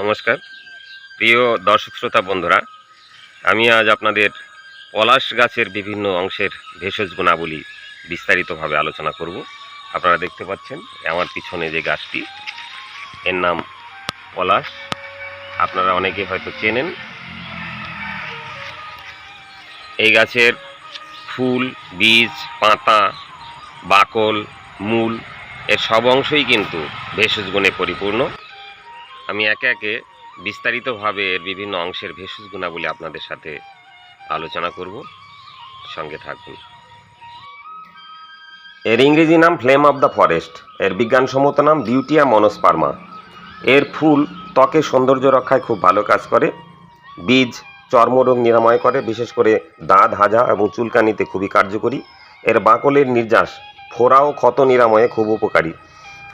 নমস্কার। প্রিয় দর্শক শ্রোতা বন্ধুরা, আমি আজ আপনাদের পলাশ গাছের বিভিন্ন অংশের ভেষজ গুণাবলী বিস্তারিতভাবে আলোচনা করব। আপনারা দেখতে পাচ্ছেন, আমার পিছনে যে গাছটি, এর নাম পলাশ। আপনারা অনেকে হয়তো চেনেন। এই গাছের ফুল, বীজ, পাতা, বাকল, মূল, এর সব অংশই কিন্তু ভেষজ গুণে পরিপূর্ণ। আমি একে একে বিস্তারিতভাবে এর বিভিন্ন অংশের ভেষজ গুণাবলী আপনাদের সাথে আলোচনা করব। সঙ্গে থাকুন। এর ইংরেজি নাম ফ্লেম অফ দ্য ফরেস্ট, এর বিজ্ঞানসম্মত নাম বিউটিয়া মনোস্পার্মা। এর ফুল ত্বকের সৌন্দর্য রক্ষায় খুব ভালো কাজ করে, বীজ, চর্মরোগ নিরাময় করে, বিশেষ করে দাঁত হাজা এবং চুলকানিতে খুবই কার্যকরী। এর বাকলের নির্যাস, ফোড়া ও ক্ষত নিরাময়ে খুব উপকারী।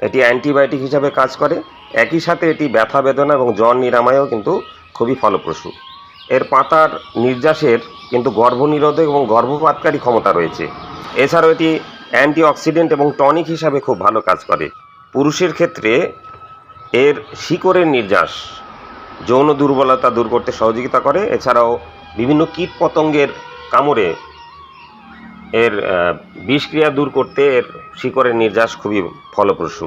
এটি অ্যান্টিবায়োটিক হিসাবে কাজ করে। একই সাথে এটি ব্যথা বেদনা এবং জ্বর নিরাময়েও কিন্তু খুবই ফলপ্রসূ। এর পাতার নির্যাসের কিন্তু গর্ভনিরোধক এবং গর্ভপাতকারী ক্ষমতা রয়েছে। এছাড়াও এটি অ্যান্টিঅক্সিডেন্ট এবং টনিক হিসাবে খুব ভালো কাজ করে। পুরুষের ক্ষেত্রে এর শিকড়ের নির্যাস, যৌন দুর্বলতা দূর করতে সহযোগিতা করে। এছাড়াও বিভিন্ন কীট পতঙ্গের কামড়ে এর বিষক্রিয়া দূর করতে এর শিকড়ের নির্যাস খুবই ফলপ্রসূ।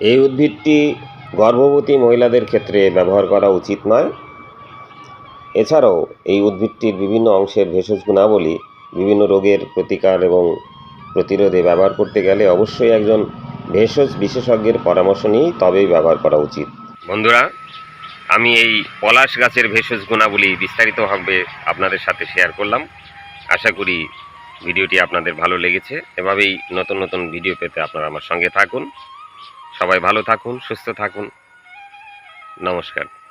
এই উদ্ভিদটি গর্ভবতী মহিলাদের ক্ষেত্রে ব্যবহার করা উচিত নয়। এছাড়াও এই উদ্ভিদটির বিভিন্ন অংশের ভেষজ গুণাবলী, বিভিন্ন রোগের প্রতিকার এবং প্রতিরোধে ব্যবহার করতে গেলে অবশ্যই একজন ভেষজ বিশেষজ্ঞের পরামর্শ নিয়েই তবেই ব্যবহার করা উচিত। বন্ধুরা, আমি এই পলাশ গাছের ভেষজ গুণাবলী বিস্তারিতভাবে আপনাদের সাথে শেয়ার করলাম। আশা করি ভিডিওটি আপনাদের ভালো লেগেছে। এভাবেই নতুন নতুন ভিডিও পেতে আপনারা আমার সঙ্গে থাকুন। সবাই ভালো থাকুন, সুস্থ থাকুন। নমস্কার।